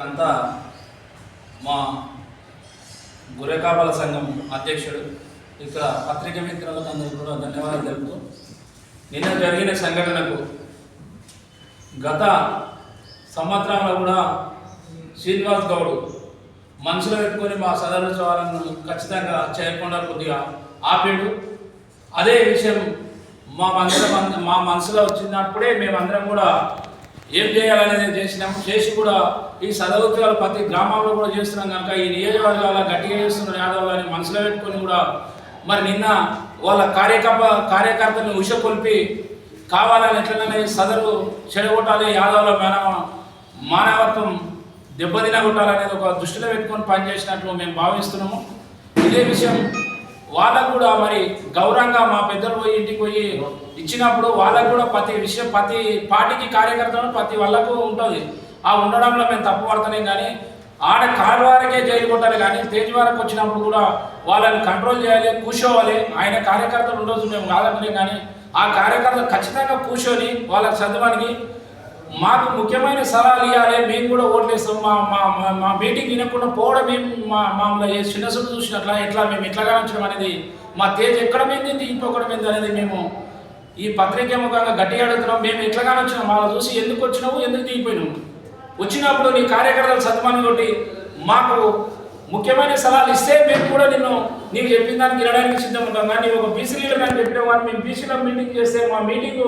అంతా మా గురేకాపాల సంఘం అధ్యక్షుడు ఇక్కడ పత్రిక మిత్రులకు అందరూ కూడా ధన్యవాదాలు తెలుపుతూ నిన్న జరిగిన సంఘటనకు గత సంవత్సరంలో కూడా శ్రీనివాస్ గౌడ్ మనసులో పెట్టుకొని మా సదరుత్సవాలను ఖచ్చితంగా చేయకుండా కొద్దిగా ఆపాడు. అదే విషయం మా మనసులో మా మనసులో వచ్చినప్పుడే మేమందరం కూడా ఏం చేయాలనేది చేసినాం చేసి కూడా ఈ సదరుత్సవాలు ప్రతి గ్రామాల్లో కూడా చేస్తున్నాం కనుక ఈ నియోజకవర్గాల గట్టిగా చేస్తున్న యాదవ్ మనసులో పెట్టుకొని కూడా. మరి నిన్న వాళ్ళ కార్యకర్త కార్యకర్తని ఉషకొల్పి కావాలని ఎట్లనే సదరు చెడగొట్టాలి యాదవుల మానవ మానవత్వం దెబ్బతినగొట్టాలనేది ఒక దృష్టిలో పెట్టుకొని పనిచేసినట్లు మేము భావిస్తున్నాము. ఇదే విషయం వాళ్ళకు కూడా మరి గౌరవంగా మా పెద్దలు పోయి ఇంటికి పోయి ఇచ్చినప్పుడు వాళ్ళకు కూడా ప్రతి విషయం ప్రతి పార్టీకి కార్యకర్తలు ప్రతి వాళ్ళకు ఉంటుంది. ఆ ఉండడంలో మేము తప్పు పడతలేం కానీ ఆడ కాలువారకే జైలు కొట్టాలి కానీ తేజ్ వారకు వచ్చినప్పుడు కూడా వాళ్ళని కంట్రోల్ చేయాలి కూర్చోవాలి. ఆయన కార్యకర్తలు ఉండొచ్చు మేము కాదనలేం కానీ ఆ కార్యకర్తలు ఖచ్చితంగా కూర్చొని వాళ్ళకి చదవడానికి మాకు ముఖ్యమైన సలహాలు ఇవ్వాలి మేము కూడా ఓట్లేస్తాం. మా మా మా- మీటింగ్ వినకుండా పోవడం మేము మా మామూలుగా ఏ చిన్న చూపు చూసినట్లా ఎట్లా మేము ఎట్లా కానించడం అనేది మా తేజ్ ఎక్కడ పోయింది ఇంకొకటి పోయింది అనేది మేము ఈ పత్రిక ముఖంగా గట్టిగా అడుగుతున్నాం. మేము ఎట్లా కానొచ్చినాం వాళ్ళని చూసి ఎందుకు వచ్చినావు? ఎందుకు దిగిపోయినావు? వచ్చినప్పుడు నీ కార్యకర్తలు సత్మాన్ని కొట్టి మాకు ముఖ్యమైన సలహాలు ఇస్తే మేము కూడా నిన్ను నీకు చెప్పిన దానికి వినడానికి సిద్ధం ఉంటాం కానీ ఒక బీసీ లీడర్ అని చెప్పిన వారు మేము బీసీలో మీటింగ్ చేస్తే మా మీటింగ్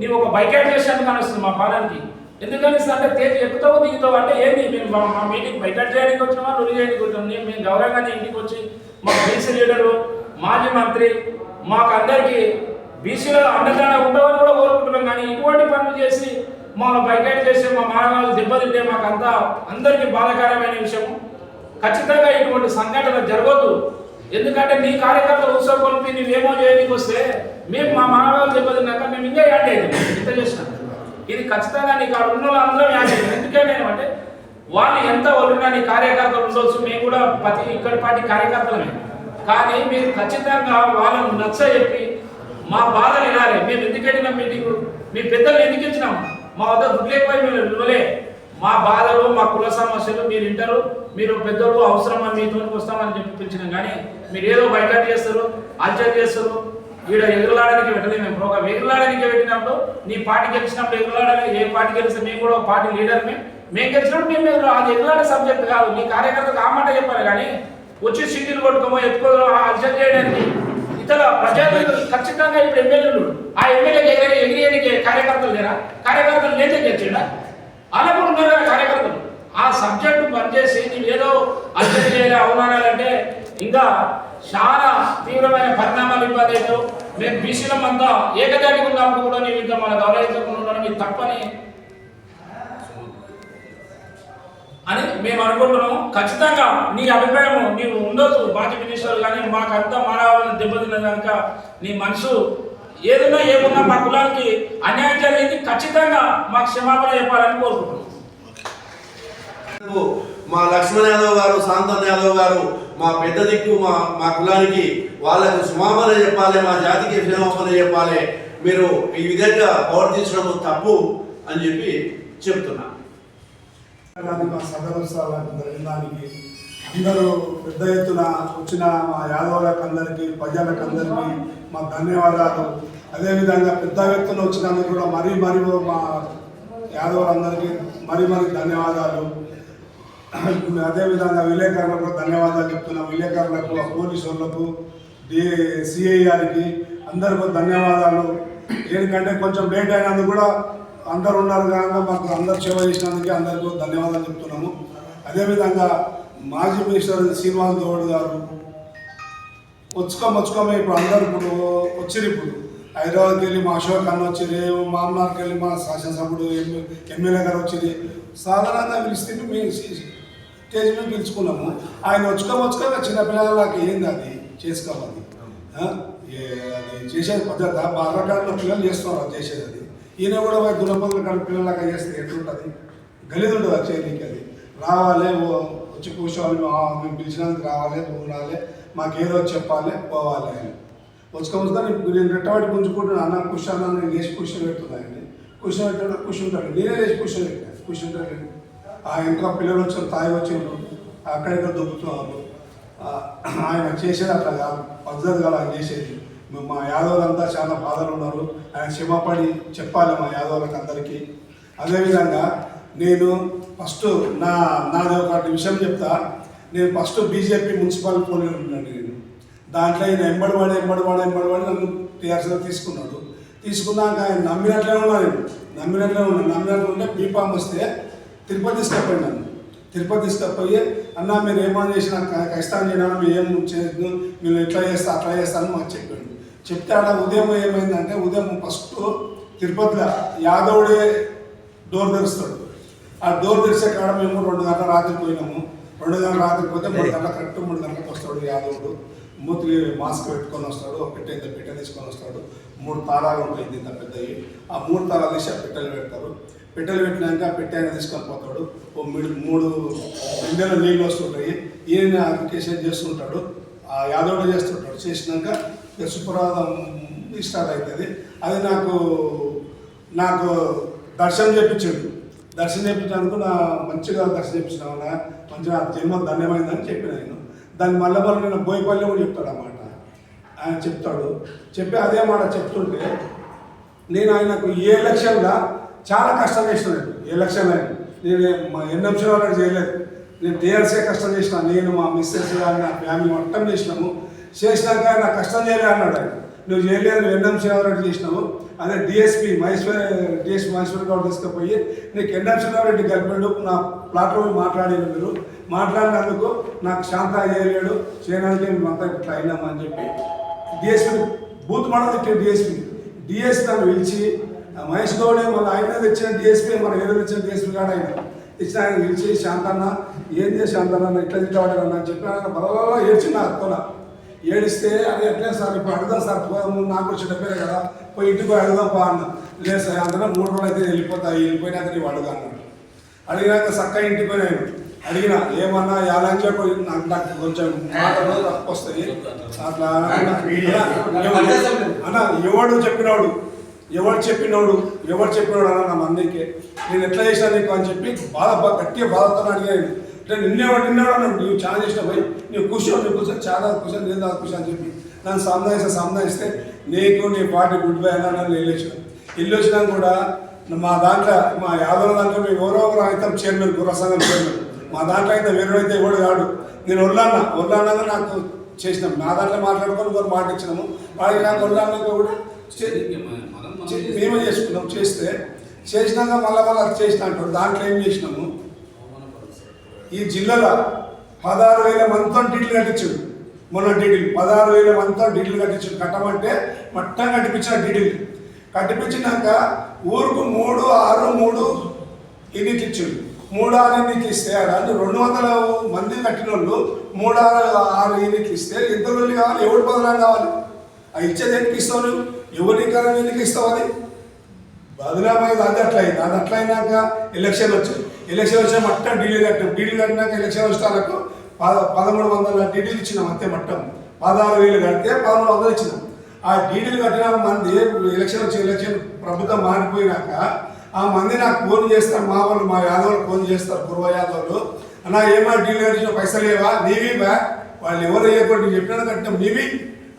నీవు ఒక బైకాట్ చేసినందుకు అనిస్తుంది మా పాదానికి. ఎందుకని అంటే తేజ్ ఎక్కుతావు దిగుతావు అంటే ఏంది? మేము మా- మీటింగ్ బైకాట్ చేయడానికి వచ్చినామా? నువ్వు చేయడానికి వచ్చాం మేము మేము గౌరవంగానే ఇంటికి వచ్చి మా బీసీ లీడరు మాజీ మంత్రి మాకు అందరికీ బీసీలో అండగా ఉండవని కూడా కోరుకుంటున్నాం. కానీ ఇటువంటి పనులు చేసి మమ్మల్ని బైకాట్ చేసి మా మానవాళ్ళు దెబ్బతింటే మాకు అంతా అందరికీ బాధాకరమైన విషయం. ఖచ్చితంగా ఇటువంటి సంఘటన జరగదు ఎందుకంటే నీ కార్యకర్తలు ఉత్సవం కొలిపి నువ్వేమో చేయడానికి వస్తే మేము మా మానవాళ్ళు దెబ్బతిన్నాక మేము ఇంకా యాడ్ అయ్యింది ఇంత చేసినాం. ఇది ఖచ్చితంగా నీకు అక్కడ ఉన్న వాళ్ళందరం యాడ్ అయ్యాం ఎందుకంటే అంటే వాళ్ళు ఎంత ఒళ్ళున్నా నీ కార్యకర్తలు ఉండొచ్చు మేము కూడా ప్రతి ఇక్కడ పార్టీ కార్యకర్తలమే. కానీ మీరు ఖచ్చితంగా వాళ్ళను నచ్చ చెప్పి మా బాధలు వినాలి. మేము ఎందుకు వెళ్ళిన మీటింగ్ మీ పెద్దలు ఎందుకు ఇచ్చినాం? మా వద్ద దుర్లేకపోయి మేము ఇవ్వలే మా బాధలు మా కుల సమస్యలు మీరు వింటారు. మీరు పెద్దలు అవసరమా మీతో వస్తామని చెప్పి పిలిచినాం. కానీ మీరు ఏదో బైకాట్ చేస్తారు అల్చర్ చేస్తారు. ఈడ ఎగురలాడడానికి పెట్టలేము మేము. ప్రోగ్రామ్ ఎగురలాడడానికి పెట్టినప్పుడు నీ పార్టీ గెలిచినప్పుడు ఎగురలాడాలి ఏ పార్టీ గెలిస్తే మేము కూడా పార్టీ లీడర్ మేము మేము గెలిచినప్పుడు మేము ఎగురు- అది ఎగురలాడే సబ్జెక్ట్ కాదు. నీ కార్యకర్తకు ఆ మాట చెప్పాలి కానీ వచ్చి సీట్లు కొట్టుకోమో ఎత్తుకోదో అర్జెంట్ చేయడానికి ఇతర ప్రజలు ఖచ్చితంగా ఇప్పుడు ఎమ్మెల్యేలు ఆ ఎమ్మెల్యేకి ఎగిరే ఎగిరేయడానికి కార్యకర్తలు లేరా? కార్యకర్తలు లేదే గెలిచిండా? అలా కూడా ఉన్నారు కార్యకర్తలు. ఆ సబ్జెక్టు పనిచేసి నీవు ఏదో అర్థం చేయాలి అవమానాలంటే ఇంకా చాలా తీవ్రమైన పరిణామాలు ఇవ్వలేదు. మేము బీసీలం అంతా ఏకజాతిగా ఉన్నప్పుడు కూడా నేను ఇంకా మన గౌరవించకుండా ఉండడం తప్పని అని మేము అనుకుంటున్నాము. ఖచ్చితంగా నీ అభిప్రాయం నీవు ఉండొచ్చు. మాజీ మినిస్టర్ కానీ మాకంతా మానవాళ్ళని దెబ్బతిన్న కనుక నీ మనసు ఏదైనా ఏమున్నా మా కులానికి అన్యాయం జరిగింది. ఖచ్చితంగా మాకు క్షమాపణ చెప్పాలని కోరుకుంటున్నాం మా లక్ష్మణ్ యాదవ్ గారు శాంతన్ యాదవ్ గారు మా పెద్ద దిక్కు మా మా కులానికి వాళ్ళకు సుమామనే చెప్పాలి మా జాతికి క్షమాపణ చెప్పాలి. మీరు ఈ విధంగా ప్రవర్తించడం తప్పు అని చెప్పి చెప్తున్నా. మా సదరోత్సవాలకు జరిగినానికి అందరూ పెద్ద ఎత్తున వచ్చిన మా యాదవులకు అందరికీ ప్రజలకు అందరికీ మా ధన్యవాదాలు. అదేవిధంగా పెద్ద ఎత్తున వచ్చినందుకు కూడా మరీ మరీ మా యాదవులందరికీ మరీ మరీ ధన్యవాదాలు. అదేవిధంగా విలేకరులకు ధన్యవాదాలు చెప్తున్నాం. విలేకరులకు పోలీసులకు సిఐ గారికి అందరికీ ధన్యవాదాలు. ఎందుకంటే కొంచెం లేట్ అయినందుకు కూడా అందరు ఉన్నారు కనుక మాకు అందరు సేవ చేసినందుకు అందరికీ ధన్యవాదాలు చెప్తున్నాము. అదేవిధంగా మాజీ మినిస్టర్ శ్రీనివాస్ గౌడ్ గారు వచ్చుకో వచ్చుకోమే ఇప్పుడు అందరు ఇప్పుడు వచ్చిరు ఇప్పుడు. హైదరాబాద్కి వెళ్ళి మా అశోక్ అన్న వచ్చింది మామనార్కి వెళ్ళి మా శాసనసభ్యుడు ఎమ్మెల్యే గారు వచ్చింది సాధారణంగా పిలిస్తే మేము స్టేజ్ పిలుచుకున్నాము. ఆయన వచ్చుకో వచ్చుకో చిన్నపిల్లలకి ఏంది అది? చేసుకోవాలి. అది చేసేది పద్ధతి? బాలకాలంలో పిల్లలు చేస్తున్నారు అది చేసేది అది. ఈయన కూడా పోయి దున్నపొందులు కానీ పిల్లలకి చేస్తే ఎట్లుంటుంది? గలీదు ఉంటుంది అది చేయడానికి అది. రావాలి ఓ- వచ్చి కూర్చోవాలి మేము పిలిచినందుకు రావాలి ఉండాలి మాకేదో చెప్పాలి పోవాలి అని. వచ్చుకోవచ్చు నేను రెట్టవాటి పుంజుకుంటున్నాను అన్న కూర్చోన్నా నేను లేచి కూర్చొని పెడుతున్నాయండి కూర్చొని పెట్టాడు కూర్చుంటాడు. నేనే లేచి కూర్చొని పెట్టాను కూర్చుంటాడు. ఆ ఇంకా పిల్లలు వచ్చిన తాయి వచ్చిండ్రు అక్కడిక్కడ దొబ్బుతున్నారు ఆయన చేసేది అట్లా కాదు. పద్ధతిగా ఆయన చేసేది. మా- యాదవులంతా చాలా బాధలు ఉన్నారు. ఆయన క్షమాపడి చెప్పాలి మా యాదవులకు అందరికీ. అదేవిధంగా నేను ఫస్ట్ నా నాది ఒకటి విషయం చెప్తా. నేను ఫస్ట్ బీజేపీ మున్సిపల్ పోలీ ఉన్నాను నేను. దాంట్లో ఆయన ఎంబడివాడు ఎంబడివాడు ఎంబడివాడు నన్ను టీఆర్సీలో తీసుకున్నాడు. తీసుకున్నాక ఆయన నమ్మినట్లే ఉన్నాను నేను నమ్మినట్లే ఉన్నాను నమ్మినట్లు ఉంటే బీఫామ్ వస్తే తిరుపతి తీసుకపోయి నన్ను తిరుపతి తీసుకపోయి అన్న మీరు ఏమని చేసినా కష్టాన్ని చేయడం మీరు ఏం చేయదు మీరు ఎట్లా చేస్తా అట్లా చేస్తాను మాకు చెప్పాడు. చెప్తే ఆడ ఉదయం ఏమైందంటే ఉదయం ఫస్ట్ తిరుపతిలో యాదవుడే డోర్ తెరుస్తాడు. ఆ డోర్ తెరిచే కాడ మేము రెండు గంటల రాత్రి పోయినాము. రెండు గంటల రాత్రి పోతే మూడు గంటల కరెక్ట్ మూడు గంటలకు వస్తాడు యాదవుడు. మూతికి మాస్క్ పెట్టుకొని వస్తాడు ఒక పెట్టె ఇంత పెట్టె తీసుకొని వస్తాడు. మూడు తాళాలు ఉంటాయి ఇంత పెద్దవి. ఆ మూడు తాళాలు తీసి ఆ పెట్టెలు పెడతారు. పెట్టెలు పెట్టినాక ఆ పెట్టె తీసుకొని పోతాడు ఓ మూడు మూడు బిందెలు నీళ్ళు వస్తుంటాయి. ఈయన అప్లికేషన్ చేస్తుంటాడు. ఆ యాదవుడు చేస్తుంటాడు. చేసినాక ఇక సుప్రభాతం స్టార్ట్ అవుతుంది. అది నాకు నాకు దర్శనం చేయించాడు దర్శనం చేయించినందుకు నా మంచిగా దర్శనం చేయించిన మంచిగా జన్మ ధన్యమైందని చెప్పిన నేను. దాన్ని మళ్ళీ మళ్ళీ నేను బోయపల్లి కూడా చెప్తాడు అన్నమాట ఆయన చెప్తాడు. చెప్పి అదే మాట చెప్తుంటే నేను ఆయనకు ఏ లక్ష్యంగా చాలా కష్టం చేసిన నేను ఎలక్షన్ అయినా నేను మా ఎన్ఎంసీ వాళ్ళు చేయలేదు. నేను టీఆర్సీ కష్టం చేసిన నేను మా మిస్సెస్ కానీ నా ఫ్యామిలీ మొత్తం చేసినాము. చేసినాక నా కష్టం చేయలే అన్నాడు ఆయన. నువ్వు చేయలేదు నువ్వు ఎన్ఎంసీ రెడ్డి చేసినావు? అదే డిఎస్పీ మహేశ్వర్ డిఎస్పీ మహేశ్వర్ గౌడ్ తీసుకుపోయి నీకు ఎన్ఎంసీ రెడ్డి కలిపాడు నా ప్లాట్లో పోయి మాట్లాడారు మీరు. మాట్లాడినందుకు నాకు శాంత చేయలేడు చేయడానికి మొత్తం ఇట్లా అయినామని చెప్పి. డిఎస్పీ బూత్ మోడల్ ఇచ్చిన డిఎస్పీ డిఎస్పీ నన్ను పిలిచి మహేష్ గౌడే మన ఆయన తెచ్చిన డిఎస్పీ మన ఏదో తెచ్చిన డిఎస్పీ కాడ ఆయన. తెచ్చిన ఆయన పిలిచి శాంతన్న ఏం చేసి శాంతన్న ఇట్లా తిట్టవాడన్నా అని చెప్పి ఆయన బలా ఏడ్చి నా ఏడిస్తే అది ఎట్లే సార్ ఇప్పుడు అడుగుదాం సార్ పోదాము నాకు వచ్చి చెప్పారు కదా పోయి ఇంటికి పోయి అడుగుదాం పా అన్న లేదు సార్ అందరం మూడు రోజులు అయితే వెళ్ళిపోతాయి వెళ్ళిపోయినాక నీవు అడుగు అన్నాడు. అడిగినాక చక్క ఇంటికి పోయినాను అడిగిన ఏమన్నా ఎలా పోయి నాకు నాకు కొంచెం మాటలు తప్పు వస్తాయి అట్లా అన్న ఎవడు చెప్పినాడు ఎవడు చెప్పినోడు ఎవడు చెప్పినోడు అన్న నా మందికి. నేను ఎట్లా చేసినా నీకు అని చెప్పి బాధ గట్టిగా బాధతో అడిగాను అంటే నిన్నేవాడు నిన్నేవాడు అన్నాడు నువ్వు చాలా చేసిన పోయి నువ్వు కూర్చో నువ్వు కూర్చొని చాలా కూర్చో నేను దాకా కూర్చో అని చెప్పి నన్ను సంధాయిస్తే సంధాయిస్తే నీకు నీ పార్టీ గుడ్ బై అన్న నన్ను ఇల్లు వచ్చిన ఇల్లు వచ్చినా కూడా మా దాంట్లో మా యాదవ దాంట్లో మేము ఎవరో ఒకరు అయితే చైర్మన్ గుర్ర చైర్మన్. మా దాంట్లో అయితే వేరే అయితే ఎవడు కాడు. నేను ఒళ్ళన్నా ఒళ్ళన్నాగా నాకు చేసినాం. నా దాంట్లో మాట్లాడుకొని ఒకరు మాట ఇచ్చినాము. వాళ్ళకి నాకు ఒళ్ళన్నాక కూడా మేమే చేసుకున్నాం చేస్తే. చేసినాక మళ్ళీ మళ్ళీ చేసిన అంటాడు దాంట్లో ఏం చేసినాము? ఈ జిల్లాలో పదహారు వేల మందితో డీటెయిల్ కట్టించాడు మొన్న డీటెయిల్ పదహారు వేల మందితో డీటెయిల్ కట్టించాడు కట్టమంటే మొత్తం కట్టిపించిన డీటెయిల్ కట్టిపించినాక ఊరుకు మూడు ఆరు మూడు యూనిట్లు ఇచ్చాడు మూడు ఆరు యూనిట్లు ఇస్తే ఆడ రెండు వందల మంది కట్టిన వాళ్ళు మూడు ఆరు ఆరు యూనిట్లు ఇస్తే ఎంత కావాలి? ఎవడు బదనాలు కావాలి? ఆ ఇచ్చేది ఎందుకు ఎవరికైనా ఎందుకు ఇస్తావు అది బదులామైంది అది అట్లయింది. అది అట్లయినాక ఎలక్షన్ వచ్చింది ఎలక్షన్ వచ్చిన మట్టం డీడీలు కట్టాం డీడీలు కట్టినాక ఎలక్షన్ వచ్చేలకు పద పదమూడు వందల డీడీలు ఇచ్చినాం అంతే మట్టం పదహారు వేలు కడితే పదమూడు వందలు ఇచ్చినాం. ఆ డీడీలు కట్టిన మంది ఎలక్షన్ వచ్చి ఎలక్షన్ ప్రభుత్వం మారిపోయినాక ఆ మంది నాకు ఫోన్ చేస్తారు మా వాళ్ళు మా యాదవులు ఫోన్ చేస్తారు పూర్వ యాదవులు. అన్న ఏమో డీడీలు కట్టిన పైసలు లేవా? నీవి బా వాళ్ళు ఎవరు వేయకూడదు చెప్పినా కట్టినాం. నీవి?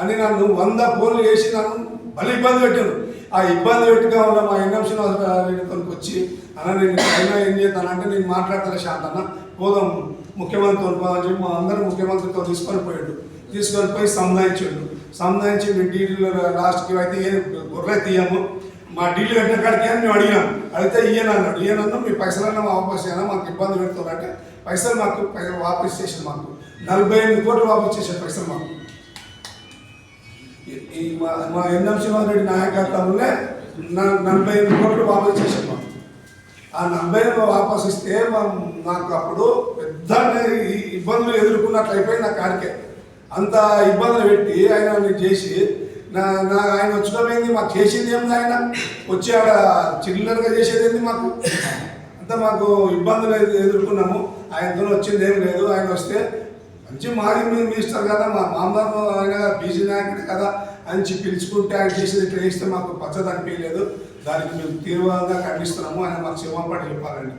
అని నన్ను వంద ఫోన్లు చేసి నన్ను మళ్ళీ ఇబ్బంది పెట్టారు. ఆ ఇబ్బంది పెట్టుగా వల్ల మా ఎన్ఎంసీ కొనుక్కి వచ్చి అన్న నేను అయినా ఏం చేస్తాను? అంటే నేను మాట్లాడతాను శాంతన్న పోదాం ముఖ్యమంత్రితో పోదాం చెప్పి మా అందరూ ముఖ్యమంత్రితో తీసుకొని పోయాడు. తీసుకొని పోయి సంధాయించాడు సంధానించి మీ డీడీలు లాస్ట్కి అయితే ఏ గొర్రె తీయము. మా డీడీలు కట్టిన కాడికి అని మేము అడిగాం అడిగితే ఈయన అన్నాడు ఈయనన్ను మీ పైసలన్నా వాపస్ అయినా మాకు ఇబ్బంది పెడుతున్నారంటే. పైసలు మాకు పైసలు వాపస్ చేసాడు మాకు. నలభై ఎనిమిది కోట్లు వాపస్ చేశాడు పైసలు మాకు. ఈ- మా మా ఎన్ఎం శ్రీనివాసరెడ్డి నాయకత్వంలోనే నలభై ఎనిమిది కోట్లు వాపస్ చేసాం ఆ నలభై ఎనిమిది వాపసు ఇస్తే మాకు అప్పుడు పెద్ద ఈ- ఇబ్బందులు ఎదుర్కొన్నట్లు అయిపోయింది నా కాడికే. అంత ఇబ్బందులు పెట్టి ఆయన చేసి నా నా ఆయన వచ్చినమైంది మాకు చేసింది ఏమి ఆయన? వచ్చి ఆడ చిల్లరగా చేసేది ఏంది మాకు? అంతా మాకు ఇబ్బందులు ఎదుర్కొన్నాము. ఆయనతో వచ్చింది ఏం లేదు. ఆయన వస్తే మంచి మాజీ మీ- మినిస్టర్ కదా మా మామగారు ఆయన బీసీ నాయకుడు కదా అని చెప్పి పిలుచుకుంటే ఆయన చేసేది ఇట్లా చేస్తే మాకు పచ్చది అనిపించలేదు. దానికి మేము తీవ్రంగా ఖండిస్తున్నాము ఆయన మాకు క్షమాపణ చెప్పాలండి.